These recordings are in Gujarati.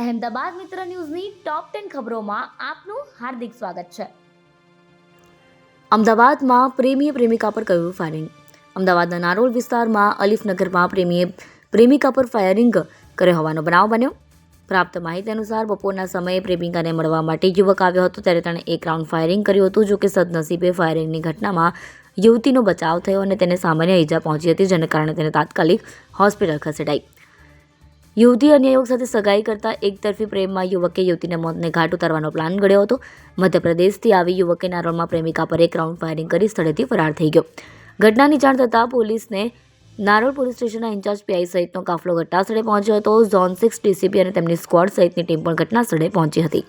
અહેમદાબાદ મિત્ર ન્યૂઝની ટોપ ટેન ખબરોમાં આપનું હાર્દિક સ્વાગત છે. અમદાવાદમાં પ્રેમીએ પ્રેમિકા પર કર્યું ફાયરિંગ અમદાવાદના નારોલ વિસ્તારમાં અલીફનગરમાં પ્રેમીએ પ્રેમિકા પર ફાયરિંગ કર્યો હોવાનો બનાવ બન્યો. પ્રાપ્ત માહિતી અનુસાર બપોરના સમયે પ્રેમિકાને મળવા માટે યુવક આવ્યો હતો, ત્યારે તેણે એક રાઉન્ડ ફાયરિંગ કર્યું હતું, જો કે સદનસીબે ફાયરિંગની ઘટનામાં યુવતીનો બચાવ થયો અને તેને સામાન્ય ઈજા પહોંચી હતી, જેને કારણે તેને તાત્કાલિક હોસ્પિટલ ખસેડાઈ. યુવતી અન્ય યુવક સાથે સગાઈ કરતા એકતરફી પ્રેમમાં યુવકે યુવતીને મોતને ઘાટ ઉતારવાનો પ્લાન ઘડ્યો હતો. મધ્યપ્રદેશથી આવી યુવકે નારોલમાં પ્રેમિકા પર એક રાઉન્ડ ફાયરિંગ કરી સ્થળેથી ફરાર થઈ ગયો. ઘટનાની જાણ થતાં પોલીસને નારોલ પોલીસ સ્ટેશનના ઇન્ચાર્જ પીઆઈ સહિતનો કાફલો ઘટનાસ્થળે પહોંચ્યો હતો. ઝોન સિક્સ ડીસીપી અને તેમની સ્ક્વોડ સહિતની ટીમ પણ ઘટનાસ્થળે પહોંચી હતી.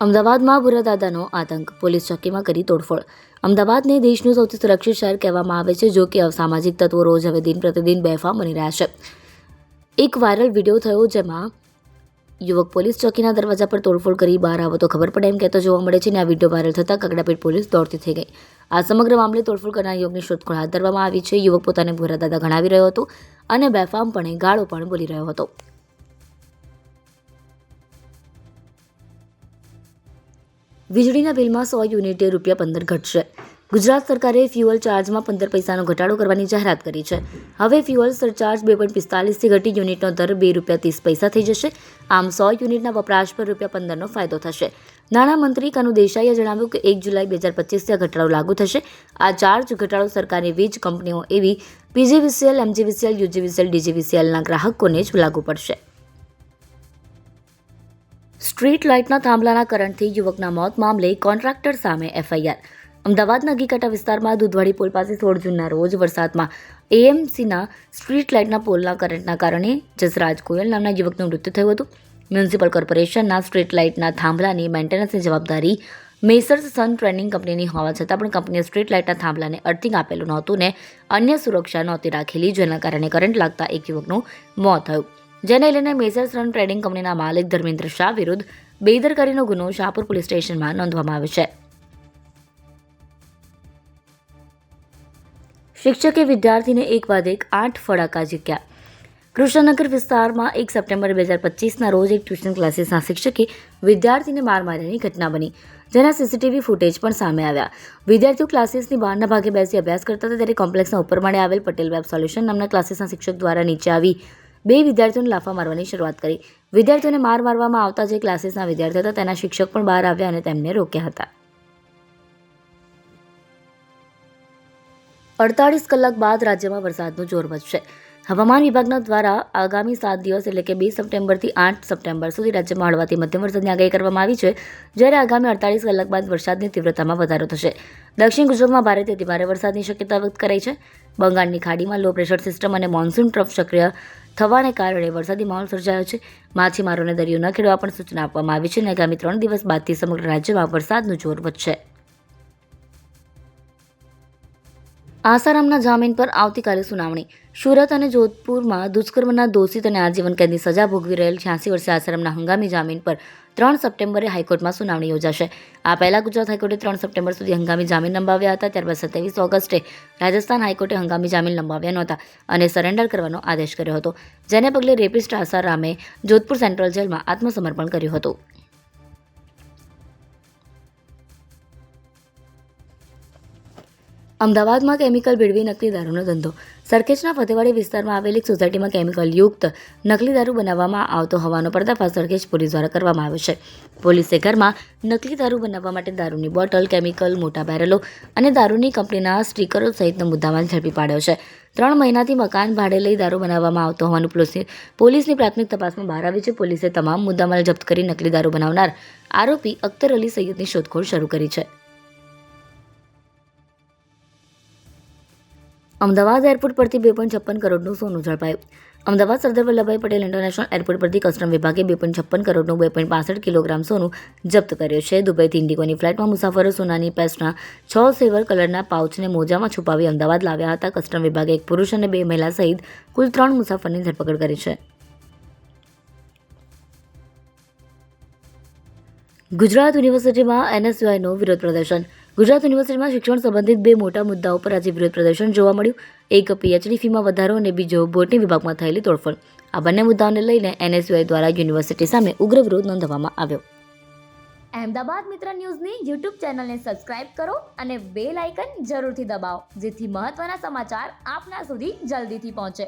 અમદાવાદમાં ભૂરાદાદાનો આતંક. પોલીસ ચોકીમાં કરી તોડફોડ. અમદાવાદને દેશનું સૌથી સુરક્ષિત શહેર કહેવામાં આવે છે, જો કે અસામાજિક તત્વો રોજ હવે દિન પ્રતિદિન બેફામ બની રહ્યા છે. એક વાયરલ વીડિયો થયો જેમાં યુવક પોલીસ ચોકીના દરવાજા પર તોડફોડ કરી બહાર આવો તો ખબર પડે એમ કહેતો જોવા મળે છે અને આ વીડિયો વાયરલ થતાં કગડાપીઠ પોલીસ દોડતી થઈ ગઈ. આ સમગ્ર મામલે તોડફોડ કરનાર યુવકની શોધખોળ હાથ ધરવામાં આવી છે. યુવક પોતાને ભૂરાદાદા ગણાવી રહ્યો હતો અને બેફામપણે ગાળો પણ બોલી રહ્યો હતો. વીજળીના બિલમાં સો યુનિટે રૂપિયા પંદર ઘટશે. ગુજરાત સરકારે ફ્યુઅલ ચાર્જમાં પંદર પૈસાનો ઘટાડો કરવાની જાહેરાત કરી છે. હવે ફ્યુઅલ સરચાર્જ બે પોઈન્ટ પિસ્તાલીસથી ઘટી યુનિટનો દર બે રૂપિયા ત્રીસ પૈસા થઈ જશે. આમ સો યુનિટના વપરાશ પર રૂપિયા પંદરનો ફાયદો થશે. નાણામંત્રી કનુ દેસાઈએ જણાવ્યું કે એક જુલાઈ બે હજાર પચીસથી આ ઘટાડો લાગુ થશે. આ ચાર્જ ઘટાડો સરકારી વીજ કંપનીઓ એવી પીજીવીસીએલ, એમજીવીસીએલ, યુજીવીસીએલ, ડીજીવીસીએલના ગ્રાહકોને જ લાગુ પડશે. સ્ટ્રીટ લાઇટના થાંભલાના કરંટથી યુવકના મોત મામલે કોન્ટ્રાક્ટર સામે એફઆઈઆર. અમદાવાદના ગીકાટા વિસ્તારમાં દૂધવાડી પુલ પાસે સોળ જૂનના રોજ વરસાદમાં એએમસીના સ્ટ્રીટ લાઇટના પોલના કરંટના કારણે જસરાજ ગોયલ નામના યુવકનું મૃત્યુ થયું હતું. મ્યુનિસિપલ કોર્પોરેશનના સ્ટ્રીટ લાઇટના થાંભલાની મેન્ટેનન્સની જવાબદારી મેસર્સ સન ટ્રેનિંગ કંપનીની હોવા છતાં પણ કંપનીએ સ્ટ્રીટ લાઇટના થાંભલાને અર્થિંગ આપેલું નહોતું ને અન્ય સુરક્ષા નહોતી રાખેલી, જેના કારણે કરંટ લાગતા એક યુવકનું મોત થયું. જેને લઈને મેસર્સ રન ટ્રેડિંગ કંપનીના માલિક ધર્મેન્દ્ર શાહ વિરુદ્ધ બેદરકારીનો ગુનો શાહપુર પોલીસ સ્ટેશનમાં નોંધવામાં આવ્યો છે. શિક્ષકે વિદ્યાર્થીને એક બાદ એક આઠ ફડાકા ઝીક્યા કૃષ્ણનગર વિસ્તારમાં એક સપ્ટેમ્બર બે હજાર પચીસના રોજ એક ટ્યુશન ક્લાસીસના શિક્ષકે વિદ્યાર્થીને માર માર્યાની ઘટના બની, જેના સીસીટીવી ફૂટેજ પણ સામે આવ્યા. વિદ્યાર્થીઓ ક્લાસીસની બહારના ભાગે બેસી અભ્યાસ કરતા હતા, ત્યારે કોમ્પ્લેક્સના ઉપર માળે આવેલ પટેલ વેબ સોલ્યુશન નામના ક્લાસીસના શિક્ષક દ્વારા નીચે આવી બે વિદ્યાર્થીઓને લાફા મારવાની શરૂઆત કરી. વિદ્યાર્થીઓને માર મારવામાં આવતા જે ક્લાસીસના વિદ્યાર્થી હતા, તેના શિક્ષક પણ બહાર આવ્યા અને તેમને રોક્યા હતા. અડતાળીસ કલાક બાદ રાજ્યમાં વરસાદનું જોર વધશે. હવામાન વિભાગના દ્વારા આગામી સાત દિવસ એટલે કે બે સપ્ટેમ્બરથી આઠ સપ્ટેમ્બર સુધી રાજ્યમાં હળવાથી મધ્યમ વરસાદની આગાહી કરવામાં આવી છે. જ્યારે આગામી અડતાળીસ કલાક બાદ વરસાદની તીવ્રતામાં વધારો થશે. દક્ષિણ ગુજરાતમાં ભારેથી અતિભારે વરસાદની શક્યતા વ્યક્ત કરાઈ છે. બંગાળની ખાડીમાં લો પ્રેશર સિસ્ટમ અને મોન્સૂન ટ્રફ સક્રિય થવાને કારણે વરસાદી માહોલ સર્જાયો છે. માછીમારોને દરિયો ન ખેડવા પણ સૂચના આપવામાં આવી છે અને આગામી ત્રણ દિવસ બાદથી સમગ્ર રાજ્યમાં વરસાદનું જોર વધશે. આસારામના જામીન પર આવતીકાલે સુનાવણી. સુરત અને જોધપુરમાં દુષ્કર્મના દોષિત અને આજીવન કેદની સજા ભોગવી રહેલ છ્યાસી વર્ષે આસારામના હંગામી જામીન પર ત્રણ સપ્ટેમ્બરે હાઈકોર્ટમાં સુનાવણી યોજાશે. આ પહેલા ગુજરાત હાઈકોર્ટે ત્રણ સપ્ટેમ્બર સુધી હંગામી જામીન લંબાવ્યા હતા, ત્યારબાદ સત્યાવીસ ઓગસ્ટે રાજસ્થાન હાઈકોર્ટે હંગામી જામીન લંબાવ્યા નહોતા અને સરેન્ડર કરવાનો આદેશ કર્યો હતો, જેને પગલે રેપિસ્ટ આસારામે જોધપુર સેન્ટ્રલ જેલમાં આત્મસમર્પણ કર્યું હતું. અમદાવાદમાં કેમિકલ ભેળવી નકલી દારૂનો ધંધો. સરખેજના ફતેવાડી વિસ્તારમાં આવેલી સોસાયટીમાં કેમિકલયુક્ત નકલી દારૂ બનાવવામાં આવતો હોવાનો પર્દાફાશ સરખેજ પોલીસ દ્વારા કરવામાં આવ્યો છે. પોલીસે ઘરમાં નકલી દારૂ બનાવવા માટે દારૂની બોટલ, કેમિકલ, મોટા બેરલો અને દારૂની કંપનીના સ્ટીકરો સહિતનો મુદ્દામાલ ઝડપી પાડ્યો છે. ત્રણ મહિનાથી મકાન ભાડે લઈ દારૂ બનાવવામાં આવતો હોવાનું પોલીસની પ્રાથમિક તપાસમાં બહાર આવી છે. પોલીસે તમામ મુદ્દામાલ જપ્ત કરી નકલી દારૂ બનાવનાર આરોપી અખ્તર અલી સૈયદની શોધખોળ શરૂ કરી છે. અમદાવાદ એરપોર્ટ પરથી બે પોઈન્ટ છપ્પન કરોડનું સોનું ઝડપાયું. અમદાવાદ સરદાર વલ્લભભાઈ પટેલ ઇન્ટરનેશનલ એરપોર્ટ પરથી કસ્ટમ વિભાગે બે પોઈન્ટ છપ્પન કરોડનું બે પોઈન્ટ પાસઠ કિલોગ્રામ સોનું જપ્ત કર્યું છે. દુબઈથી ઇન્ડિગોની ફ્લાઇટમાં મુસાફરો સોનાની પેસ્ટના છ સિલ્વર કલરના પાઉચને મોજામાં છુપાવી અમદાવાદ લાવ્યા હતા. કસ્ટમ વિભાગે એક પુરુષ અને બે મહિલા સહિત કુલ ત્રણ મુસાફરની ધરપકડ કરી છે. ગુજરાત યુનિવર્સિટીમાં એનએસયુઆઈનું વિરોધ પ્રદર્શન. ગુજરાત યુનિવર્સિટીમાં શિક્ષણ સંબંધિત બે મોટા મુદ્દાઓ પર આજે વિરોધ પ્રદર્શન જોવા મળ્યું. એક પીએચડી ફીમાં વધારો અને બીજો બોટની વિભાગમાં થયેલી તોડફોડ. આ બંને મુદ્દાઓને લઈને એનએસયુઆઈ દ્વારા યુનિવર્સિટી સામે ઉગ્ર વિરોધ નોંધવામાં આવ્યો. અહેમદાબાદ મિત્ર ન્યૂઝની યુટ્યુબ ચેનલને સબસ્ક્રાઇબ કરો અને બેલ આઇકન જરૂરથી દબાવો, જેથી મહત્ત્વના સમાચાર આપના સુધી જલ્દીથી પહોંચે.